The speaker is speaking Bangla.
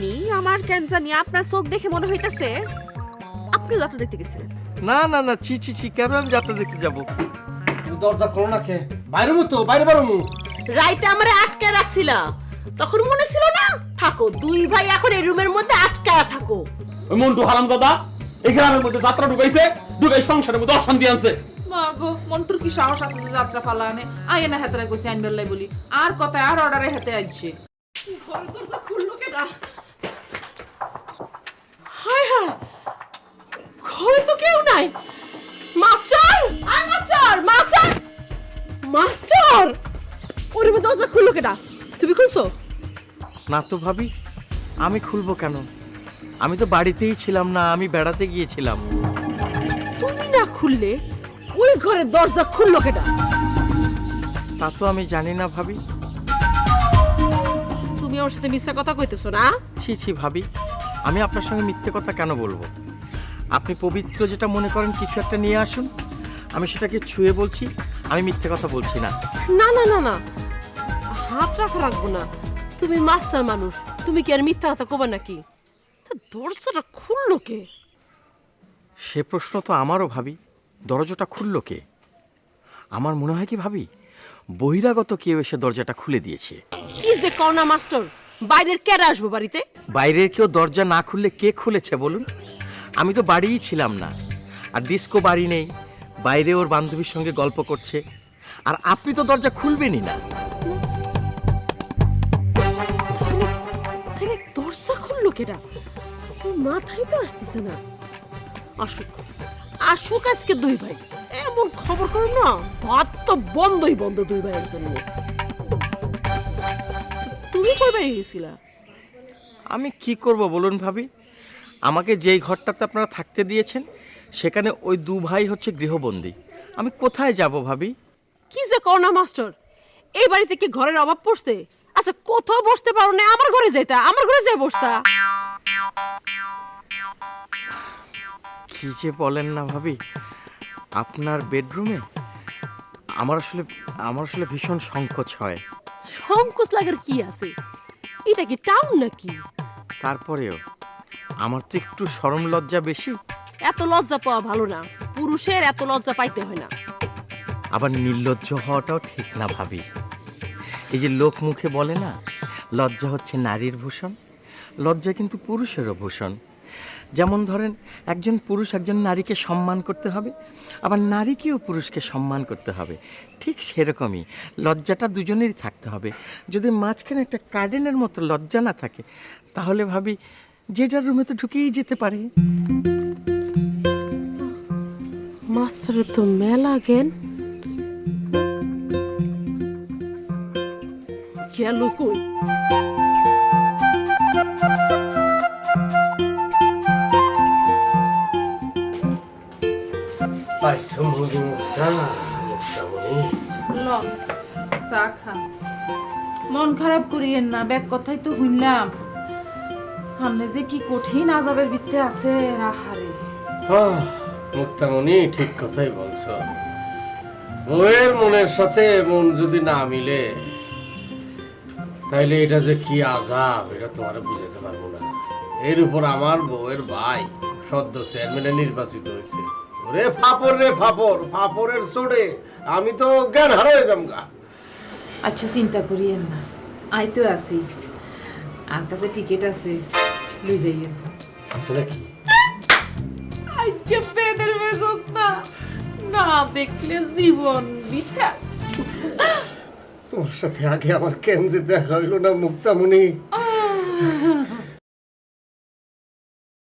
কেন জানি আপনার চোখ দেখে মনে হইতাছে আপনি যাত্রা দেখতে গেছিলেন না না না ছি ছি ছি কেন আমি যাত্রা দেখতে যাব? দরজা খোলো না কে? বাইরে মতো বাইরে বারো মু রাইতে আমরা আটকে রাখছিলাম তখন মনে ছিল না? থাকো দুই ভাই এখন এই রুমের মধ্যে আটকায়া থাকো। ওই মন্টু হারামজাদা এই গ্রামের মধ্যে যাত্রা ঢুকাইছে ঢুকাই সংসারের মধ্যে অশান্তি আনছে। মা গো মন্টুর কি সাহস আছে যে যাত্রা ফালা আনে আয় না হেতারে কইছে আইন বেল্লাই বলি। আর কথা আর অর্ডারে হেতে আইছে। ঘর দরজা খুললো হায় মাস্টার ওরে দরজা খুললো কেটা তুমি খুলছো? না তো ভাবি আমি খুলবো কেন? আমি তো বাড়িতেই ছিলাম না আমি বেড়াতে গিয়েছিলাম। তুমি না খুললে ওই ঘরের দরজা খুললো কেটা তা তো আমি জানি না ভাবি। তুমি আমার সাথে মিথ্যা কথা কইতেছো না? ছি ছি ভাবি আমি আপনার সঙ্গে মিথ্যে কথা কেন বলব? আপনি পবিত্র যেটা মনে করেন কিছু একটা নিয়ে আসুন। আমি সেটাকে ছুঁয়ে বলছি আমি মিথ্যে কথা বলছি না। না না না না। হাত রাখা রাখব না। তুমি মাস্টার মানুষ। তুমি কি আর মিথ্যা কথা কবে নাকি? তা দরজাটা খুললো কে? সে প্রশ্ন তো আমারও ভাবি। দরজাটা খুললো কে? আমার মনে হয় কি ভাবি? বহিরাগত কেউ এসে দরজাটা খুলে দিয়েছে। কি যে কর্না মাস্টার? বাইরের কেরা আসব বাড়িতে? বাইরের কেউ দরজা না খুললে কে খুলেছে বলুন? আমি তো বাড়িই ছিলাম না। আর ডিস্কো বাড়ি নেই। বাইরে ওর বান্ধবীর সঙ্গে গল্প করছে। আর আপনি তো দরজা খুলবেনই না। দরজা খুললো কেটা মাথায় তো আসতেছে না। আসুক আসুক আজকে দুই ভাই। এমন খবর করো না ভাত তো বন্ধই বন্ধ দুই ভাইয়ের জন্য। তুমি কই বেরিয়ে গেছিলা আমি কি করব বলুন ভাবি? আমাকে যেই ঘরটাতে আপনারা থাকতে দিয়েছেন সেখানে ওই দু ভাই হচ্ছে গৃহবন্দী। আমি কোথায় যাব ভাবি? কি যে করোনা মাস্টার? এই বাড়িতে কি ঘরের অভাব পড়ছে? আচ্ছা কোথাও বসতে পারো না আমার ঘরে যাইতা আমার ঘরে যাই বসতা। কি যে বলেন না ভাবি আপনার বেডরুমে আমার আসলে আমার আসলে ভীষণ সংকোচ হয়। সংকোচ লাগার কি আছে? এটা কি টাউন নাকি? তারপরেও আমার তো একটু সরম লজ্জা বেশি। এত লজ্জা পাওয়া ভালো না। পুরুষের এত লজ্জা পাইতে হয় না। আবার নির্লজ্জ হওয়াটাও ঠিক না ভাবি। এই যে লোক মুখে বলে না, লজ্জা হচ্ছে নারীর ভূষণ, লজ্জা কিন্তু পুরুষেরও ভূষণ। যেমন ধরেন, একজন পুরুষ একজন নারীকে সম্মান করতে হবে, আবার নারীকেও পুরুষকে সম্মান করতে হবে। ঠিক সেরকমই, লজ্জাটা দুজনেরই থাকতে হবে। যদি মাঝখানে একটা কার্ডেনের মতো লজ্জা না থাকে, তাহলে ভাবি যে যার রুমে তো ঢুকেই যেতে পারে। মাস্টারের তো মেলা জ্ঞান। গেল কই? পাইছো মুড়ি মুখটা মুখটামণি ল চা খান মন খারাপ করিয়েন না ব্যাগ কথাই তো শুনলাম সামনে যে কি কঠিন আজাবের ভিত্তে আছে রাহারে। হ্যাঁ মুক্তামণি ঠিক কথাই বলছো। বউয়ের মনের সাথে মন যদি না মিলে তাইলে এটা যে কি আজাব এটা তো তোমার বুঝাতে পারব না। এর উপর আমার বউয়ের ভাই সদ্য চেয়ারম্যানে নির্বাচিত হয়েছে। রে ফাপর রে ফাপর ফাপরের চড়ে আমি তো জ্ঞান হারা যাম গা। আচ্ছা চিন্তা করিয়েন না আই তো আছি। আর কাছে টিকিট আছে লই যাইয়েন। আছে নাকি? পেদের বেজত না না দেখলে জীবন বিতা তোমার সাথে আগে আমার কেন যে দেখা হইল না মুক্তামণি?